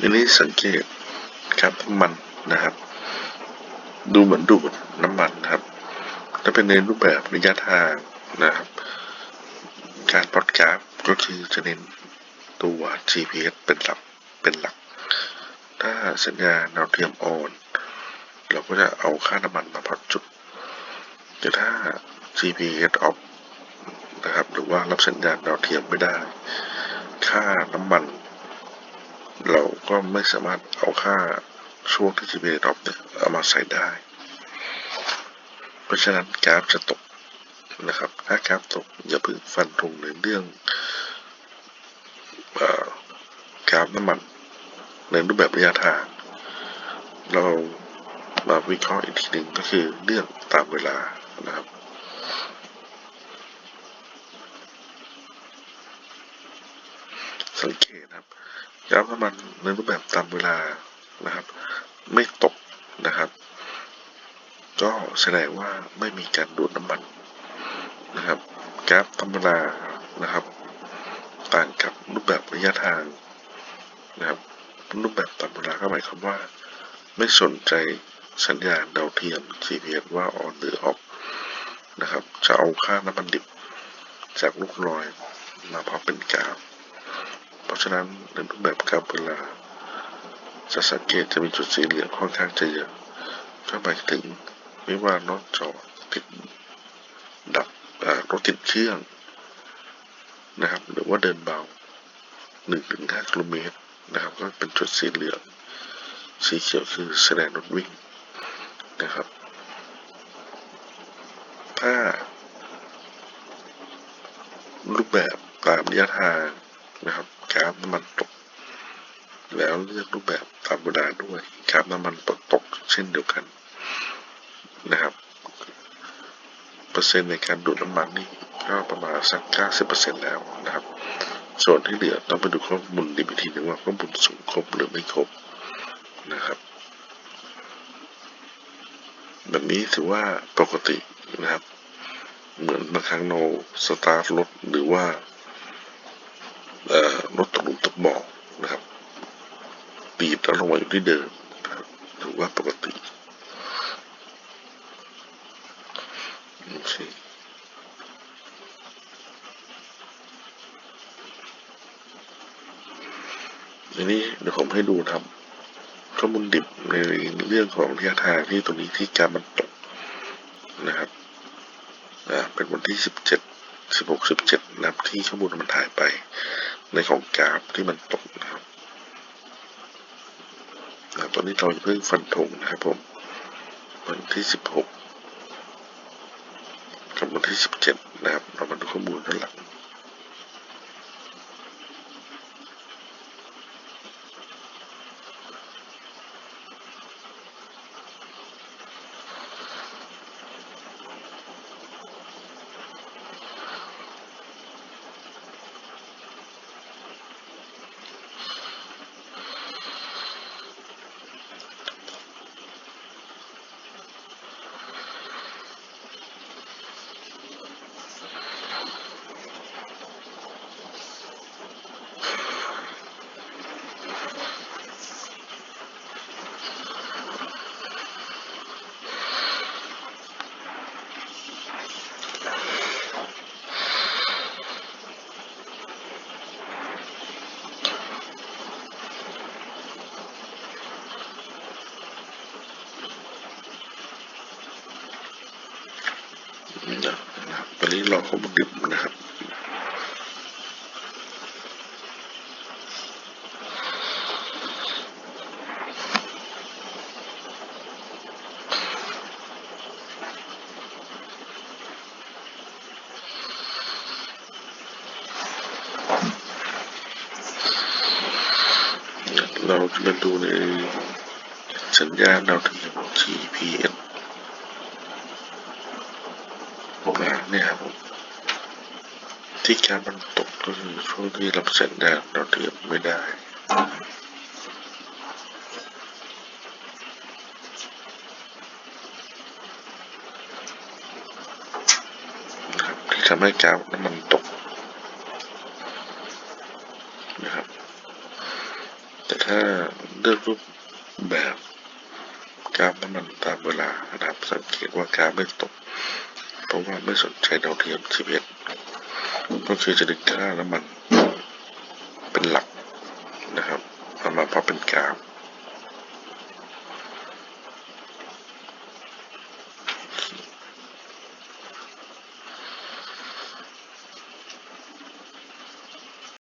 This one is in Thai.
ทีนี้สังเกตครับน้ำมันนะครับ ดูเหมือนดูดน้ำมันครับถ้าเป็นในรูปแบบระยะทางนะครับ การพอดกราฟก็คือจะเน้นตัว GPS เป็นหลักเป็นหลัก ถ้าสัญญาณดาวเทียมออน เราก็จะเอาค่าน้ำมันมาพอดจุด แต่ถ้า GPS off นะครับ หรือว่ารับสัญญาณดาวเทียมไม่ได้ ค่าน้ำมัน เรา ก็ไม่สามารถเอาค่าช่วงที่ GPS off เนี่ยเอามาใส่ได้ เพราะฉะนั้นกราฟจะตกนะครับ ถ้ากราฟตกอย่าเพิ่งฟันธงในเรื่องกราฟน้ำมันในรูปแบบระยะทาง เรามาวิเคราะห์อีกทีหนึ่งก็คือเรื่องตามเวลานะครับ สังเกตนะครับ กราฟน้ำมันในรูปแบบตามเวลานะครับ ไม่ตกนะครับ ก็แสดงว่าไม่มีการดูดน้ำมันนะครับกราฟธรรมดานะครับ ต่างกับรูปแบบระยะทางนะครับ รูปแบบตามเวลาก็หมายความว่า ไม่สนใจสัญญาณดาวเทียม GPS ว่าออนหรือออฟนะครับ จะเอาค่าน้ำมันดิบจากลูกลอยมาพอเป็นกราฟ ราะฉะนั้นในรูปแบบกาฟเวลาจะสังเกตจะมีจุดสีเหลืองค่อนข้างจะเยอะก็หมายถึงไม่ว่ารถจอดติดดับรถติดเครื่องนะครับ หรือว่าเดินเบา1-5กิโลเมตรนะครับ ก็เป็นจุดสีเหลือง สีเขียวคือแสดงรถวิ่งนะครับ ถ้า รูปแบบตามระยะทางนะครับ กราฟน้ำมันตก แล้วเลือกรูปแบบตามเวลาด้วยกราฟน้ำมันตกตกเช่นเดียวกันนะครับเปอร์เซ็นต์ในการดูดน้ำมันนี่ก็ประมาณสัก 90%แล้วนะครับ ส่วนที่เหลือต้องไปดูข้อมูลดิบอีกทีหนึ่งว่าข้อมูลสูงครบหรือไม่ครบนะครับ แบบนี้ถือว่าปกตินะครับ เหมือนบางครั้งเราสตาร์ทรถหรือว่า รถตกหลุมตกบ่อนะครับปีดแล้วลงมาอยู่ที่เดิมถือว่าปกติโอเคทีนี้เดี๋ยวผมให้ดูนะครับข้อมูลดิบในเรื่องของระยะทางที่ตรงนี้ที่การมันตกนะครับ อ่า เป็นวันที่สิบเจ็ด สิบหกสิบเจ็ดนะครับที่ข้อมูลมันถ่ายไปในของกราฟที่มันตกนะครับตอนนี้เราเพิ่งฟันธงนะครับผม วันที่สิบหกกับวันที่สิบเจ็ดนะครับ เรามาดูข้อมูลด้านหลัง นะครับตอนนี้รอข้อมูลดิบนะครับเราจะมาดูในสัญญาณดาวเทียม GPS อ่า เนี่ยครับผมที่การมันตกก็คือช่วงที่รับสัญญาณดาเทียมไม่ได้ที่ทำให้กราฟน้ำมันตกนะครับแแต่ถ้าเลือกรูปแบบกราฟน้ำมันตามเวลานะครับสังเกตว่ากราฟไม่ตก เพราะว่าไม่สนใจดาวเทียมชีวิตก็คือจะดึงค่าน้ำมัน